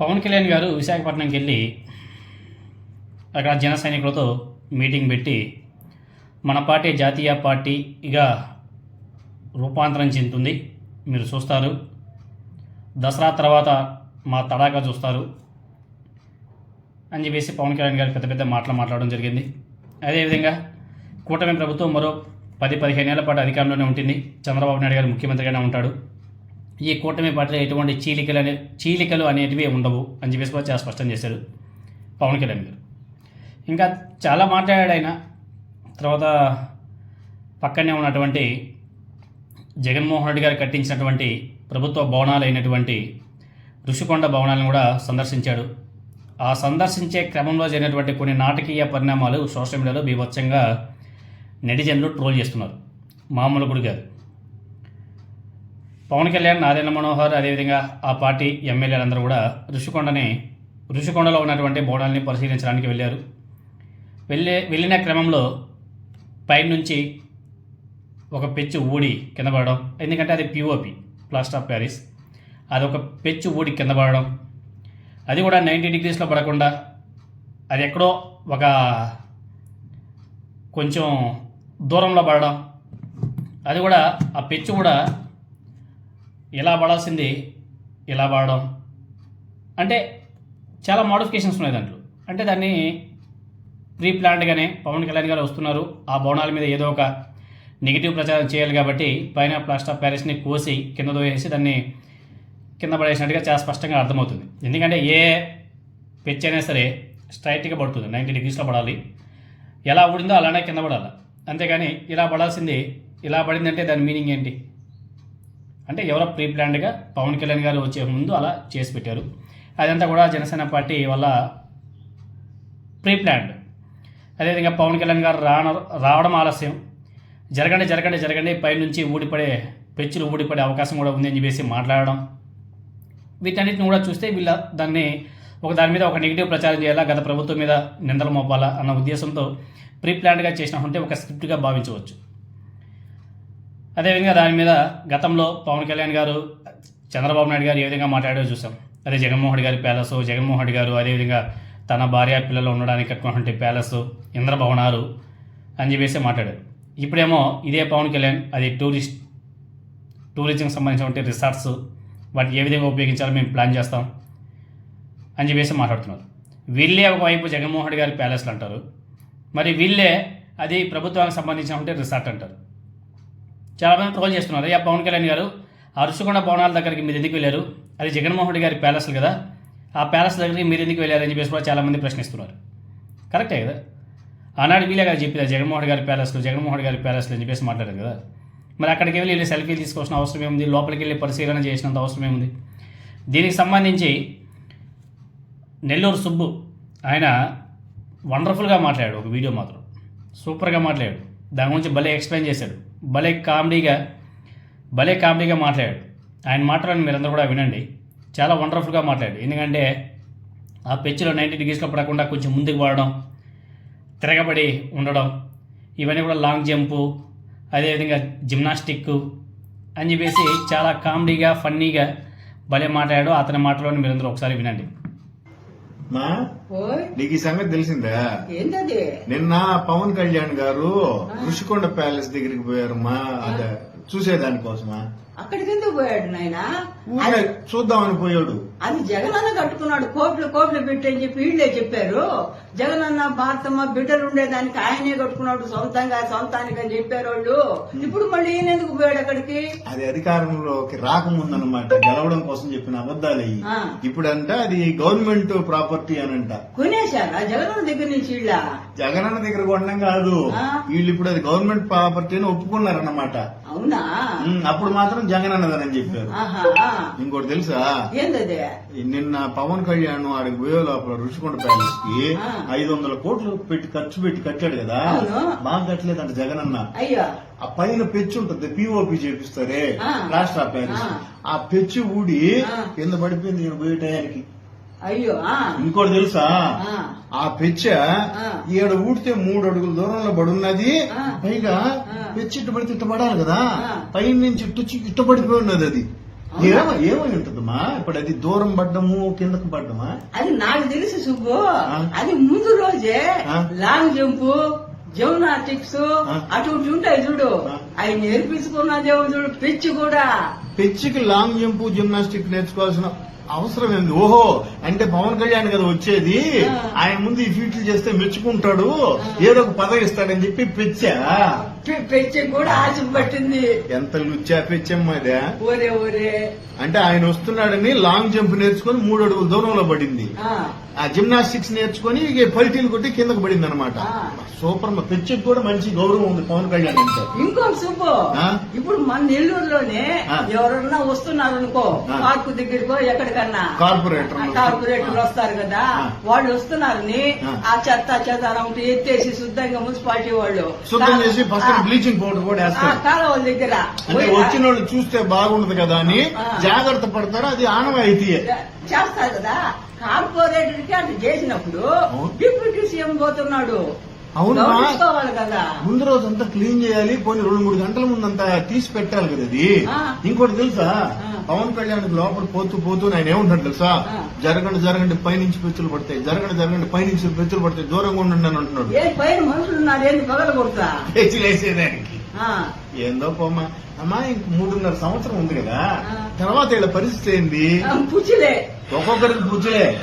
పవన్ కళ్యాణ్ గారు విశాఖపట్నంకి వెళ్ళి అక్కడ జన సైనికులతో మీటింగ్ పెట్టి మన పార్టీ జాతీయ పార్టీగా రూపాంతరం చెందుతుంది. మీరు చూస్తారు. దసరా తర్వాత మా తడాకా చూస్తారు. అని చెప్పేసి పవన్ కళ్యాణ్ గారు పెద్ద పెద్ద మాటలు మాట్లాడడం జరిగింది. అదేవిధంగా కూటమి ప్రభుత్వం మరో పది పదిహేను ఏళ్ళ పాటు అధికారంలోనే ఉంటుంది చంద్రబాబు నాయుడు గారు ముఖ్యమంత్రిగానే ఉంటాడు. ఈ కూటమి పార్టీలో ఎటువంటి చీలికలు అనే చీలికలు అనేటివి ఉండవు అని చెప్పేసి కూడా చాలా స్పష్టం చేశారు పవన్ కళ్యాణ్ గారు. ఇంకా చాలా మాట్లాడాడు ఆయన. తర్వాత పక్కనే ఉన్నటువంటి జగన్మోహన్ రెడ్డి గారు కట్టించినటువంటి ప్రభుత్వ భవనాలు అయినటువంటి ఋషికొండ భవనాలను కూడా సందర్శించాడు. ఆ సందర్శించే క్రమంలో జరిగినటువంటి కొన్ని నాటకీయ పరిణామాలు సోషల్ మీడియాలో బీభత్సంగా నెటిజన్లు ట్రోల్ చేస్తున్నారు. మామూలు కూడా కాదు. పవన్ కళ్యాణ్ నారాయణ మనోహర్ అదేవిధంగా ఆ పార్టీ ఎమ్మెల్యేలందరూ కూడా ఋషికొండని ఋషికొండలో ఉన్నటువంటి బోనాల్ని పరిశీలించడానికి వెళ్ళారు. వెళ్ళే వెళ్ళిన క్రమంలో పైనుంచి ఒక పెచ్చు ఊడి కింద పడడం ఎందుకంటే అది పిఓపి ప్లాస్టర్ ఆఫ్ ప్యారిస్ అది ఒక పెచ్చు ఊడి కింద పడడం. అది కూడా నైంటీ డిగ్రీస్లో పడకుండా అది ఎక్కడో ఒక కొంచెం దూరంలో పడడం. అది కూడా ఆ పెచ్చు కూడా ఇలా పడాల్సింది ఇలా పడడం అంటే చాలా మోడిఫికేషన్స్ ఉన్నాయి దాంట్లో. అంటే దాన్ని ప్రీ ప్లాన్డ్గానే పవన్ కళ్యాణ్ గారు వస్తున్నారు. ఆ బోనాల మీద ఏదో ఒక నెగిటివ్ ప్రచారం చేయాలి కాబట్టి పైన ప్లాస్టర్ ఆఫ్ ప్యారిస్ని కోసి కింద దోయేసి దాన్ని కింద పడేసినట్టుగా చాలా స్పష్టంగా అర్థమవుతుంది. ఎందుకంటే ఏ పెచ్ అయినా సరే స్ట్రైట్గా పడుతుంది. నైంటీ డిగ్రీస్లో పడాలి. ఎలా ఊడిందో అలానే కింద పడాలి. అంతేగాని ఇలా పడాల్సింది ఇలా పడిందంటే దాని మీనింగ్ ఏంటి? అంటే ఎవరో ప్రీ ప్లాన్డ్గా పవన్ కళ్యాణ్ గారు వచ్చే ముందు అలా చేసి పెట్టారు. అదంతా కూడా జనసేన పార్టీ వల్ల ప్రీ ప్లాన్డ్ అదేవిధంగా పవన్ కళ్యాణ్ గారు రాన రావడం ఆలస్యం. జరగండి జరగండి జరగండి పైనుంచి ఊడిపడే పెచ్చులు ఊడిపడే అవకాశం కూడా ఉందని చెప్పేసి మాట్లాడడం. వీటన్నిటిని కూడా చూస్తే వీళ్ళ దాన్ని ఒక దాని మీద ఒక నెగిటివ్ ప్రచారం చేయాలా గత ప్రభుత్వం మీద నిందలు మోపాలా అన్న ఉద్దేశంతో ప్రీ ప్లాన్డ్గా చేసిన ఉంటే ఒక స్క్రిప్ట్గా భావించవచ్చు. అదేవిధంగా దాని మీద గతంలో పవన్ కళ్యాణ్ గారు చంద్రబాబు నాయుడు గారు ఏ విధంగా మాట్లాడారో చూసాం. అదే జగన్మోహన్ రెడ్డి గారి ప్యాలెస్ జగన్మోహన్ రెడ్డి గారు అదేవిధంగా తన భార్య పిల్లలు ఉండడానికి కట్టుకున్నటువంటి ప్యాలెస్ ఇంద్రభవనాలు అని చెప్పేసి మాట్లాడారు. ఇప్పుడేమో ఇదే పవన్ కళ్యాణ్ అది టూరిస్ట్ టూరిజంకి సంబంధించినటువంటి రిసార్ట్స్ వాటిని ఏ విధంగా ఉపయోగించాలో మేము ప్లాన్ చేస్తాం అని చెప్పేసి మాట్లాడుతున్నారు. వీళ్ళే ఒకవైపు జగన్మోహన్ రెడ్డి గారి ప్యాలెస్లు అంటారు. మరి వీళ్ళే అది ప్రభుత్వానికి సంబంధించినటువంటి రిసార్ట్ అంటారు. చాలామంది ట్రోల్ చేస్తున్నారు. అయ్యా పవన్ కళ్యాణ్ గారు అరుసుకొండ భవనాల దగ్గరికి మీరు ఎందుకు వెళ్ళారు? అది జగన్మోహన్ రెడ్డి గారి ప్యాలెస్లు కదా. ఆ ప్యాలెస్ దగ్గరికి మీరు ఎందుకు వెళ్ళారు అని చెప్పేసి కూడా చాలామంది ప్రశ్నిస్తున్నారు. కరెక్టే కదా? ఆనాడు వీలే కదా చెప్పేది జగన్మోహన్ రెడ్డి గారి ప్యాలెస్లు జగన్మోహన్ రెడ్డి గారి ప్యాలెస్లు అని చెప్పేసి మాట్లాడారు కదా. మరి అక్కడికి వెళ్ళి వెళ్ళి సెల్ఫీలు తీసుకోవాల్సిన అవసరం ఏముంది? లోపలికి వెళ్ళి పరిశీలన చేసినంత అవసరం ఏముంది? దీనికి సంబంధించి నెల్లూరు సుబ్బు ఆయన వండర్ఫుల్గా మాట్లాడాడు ఒక వీడియో మాత్రం. సూపర్గా మాట్లాడాడు. దాని గురించి భలే ఎక్స్ప్లెయిన్ చేశాడు. భలే కామెడీగా భలే కామెడీగా మాట్లాడాడు. ఆయన మాటలను మీరందరూ కూడా వినండి. చాలా వండర్ఫుల్గా మాట్లాడాడు. ఎందుకంటే ఆ పెచ్చులో నైంటీ డిగ్రీస్లో పడకుండా కొంచెం ముందుకు పడడం తిరగబడి ఉండడం ఇవన్నీ కూడా లాంగ్ జంపు అదేవిధంగా జిమ్నాస్టిక్ అని చెప్పేసి చాలా కామెడీగా ఫన్నీగా భలే మాట్లాడాడు. అతని మాటలోని మీరందరూ ఒకసారి వినండి. మా నీకు ఈ సంగతి తెలిసిందా? ఏంటది? నిన్న పవన్ కళ్యాణ్ గారు ఋషికొండ ప్యాలెస్ దగ్గరికి పోయారు మా అదే చూసేదానికోసమా అక్కడికి ఎందుకు పోయాడు నాయనా? చూద్దామని పోయాడు. అది జగనన్న కట్టుకున్నాడు. కోట్లు కోట్లు పెట్టని చెప్పి వీళ్ళే చెప్పారు. జగనన్న భారతమ్మ బిడ్డలు ఉండేదానికి ఆయనే కట్టుకున్నాడు. సొంతంగా సొంతానికి అని చెప్పారు వాళ్ళు ఇప్పుడు మళ్ళీ ఈయన ఎందుకు పోయాడు అక్కడికి? అది అధికారంలోకి రాకముందనమాట గెలవడం కోసం చెప్పిన అబద్దాలు ఆ. ఇప్పుడంట అది గవర్నమెంట్ ప్రాపర్టీ అనంట. కొనేశారా? జగనన్న దగ్గర నుంచి వీళ్ళ జగనన్న దగ్గర కొనడం కాదు. వీళ్ళు ఇప్పుడు అది గవర్నమెంట్ ప్రాపర్టీ అని ఒప్పుకున్నారన్నమాట. అవునా? అప్పుడు మాత్రం జగనన్నదని చెప్పారు. ఇంకోటి తెలుసా? నిన్న పవన్ కళ్యాణ్ ఆడికి పోయే లోపల రుషికొండ ప్యాలెస్కి. ఐదు వందల కోట్లు పెట్టి ఖర్చు పెట్టి కట్టాడు కదా. బాగా కట్టలేదంట జగనన్న. అయ్యో. ఆ పైన పెచ్చు ఉంటుంది పిఓపి చేపిస్తారే ఆఫ్ ప్యారిస్ ఆ. పెచ్చు ఊడి. కింద పడిపోయింది నేను పోయే టయానికి. అయ్యో ఆ ఇంకోటి తెలుసా ఆ. పెచ్చ. ఈడ ఊడితే మూడు అడుగుల దూరంలో పడున్నది. పైగా. పెచ్చి ఇట్టు పడితే ఇట్టు పడాలి కదా. పైన నుంచి ఇట్టు ఇట్టు పడిపోయి ఉన్నది అది ఏమో ఏమై ఉంటుందమ్మా ఇప్పుడు అది దూరం పడ్డము కిందకు పడ్డమా అది నాకు తెలిసి సుబ్బు. అది ముందు రోజే. లాంగ్ జంప్ జిమ్నాటిక్స్ ఆ. అటు ఇటు ఉంటాయి చూడు. అవి నేర్పించుకున్నదేమో చూడు పిచ్చి కూడా పిచ్చికి లాంగ్ జంప్ జిమ్నాస్టిక్ నేర్చుకోవాల్సిన అవసరం ఏంది ఓహో అంటే పవన్ కళ్యాణ్ కదా వచ్చేది. ఆయన ముందు ఈ ఫీట్లు చేస్తే మెచ్చుకుంటాడు ఏదో ఒక పదవి ఇస్తాడని చెప్పి పిచ్చా? పి- పిచ్చి కూడా ఆశ పట్టింది ఎంత లుచ్చా పిచ్చమ్మా ఇదే ఒరే ఒరే అంటే ఆయన వస్తున్నాడని లాంగ్ జంప్ నేర్చుకుని మూడు అడుగుల దూరంలో పడింది ఆ, జిమ్నాస్టిక్స్ నేర్చుకుని ఇక పల్టీలు కొట్టి కిందకు పడింది అనమాట. సూపర్ మా పిచ్చికి కూడా మంచి గౌరవం ఉంది పవన్ కళ్యాణ్ అంటే ఇంకో సుబ్బు ఆ? ఇప్పుడు మన నెల్లూరులోనే. ఎవరన్నా వస్తున్నారు అనుకో. పార్కు దగ్గరకో ఎక్కడికన్నా కార్పొరేటర్ ఆ కార్పొరేటర్లు వస్తారు కదా. వాళ్ళు వస్తున్నారని ఆ. చెత్త చెదారం ఎత్తేసి శుద్ధంగా మున్సిపాలిటీ వాళ్ళు శుద్ధం చేసి ఫస్ట్ బ్లీచింగ్ పౌడర్ కూడా వేస్తారు. కాలువల దగ్గర. అంటే వచ్చిన వాళ్ళు చూస్తే బాగుండదు కదా అని. జాగ్రత్త పడతారు అది ఆనవాయితీయే. చేస్తారు కదా. కార్పొరేటర్కి అటు చేసినప్పుడు. డిప్యూటీ సీఎం పోతున్నాడు. అవునా? ముందు రోజు అంతా క్లీన్ చేయాలి పోనీ రెండు మూడు గంటల ముందు అంతా తీసి పెట్టాలి కదా అది. ఇంకోటి తెలుసా. పవన్ కళ్యాణ్ లోపల పోతూ పోతూ ఆయన ఏముంటాడు తెలుసా. జరగండి జరగండి పైనుంచి పెచ్చులు పడతాయి. జరగండి జరగండి పైనుంచి పెచ్చులు పడతాయి. దూరంగా ఉండండి అని అంటున్నాడు. ఏంది పోమ్మా. అమ్మా ఇంక మూడున్నర సంవత్సరం ఉంది కదా. తర్వాత వీళ్ళ పరిస్థితి ఏంది? ఒక్కొక్కరికి పుచ్చులే.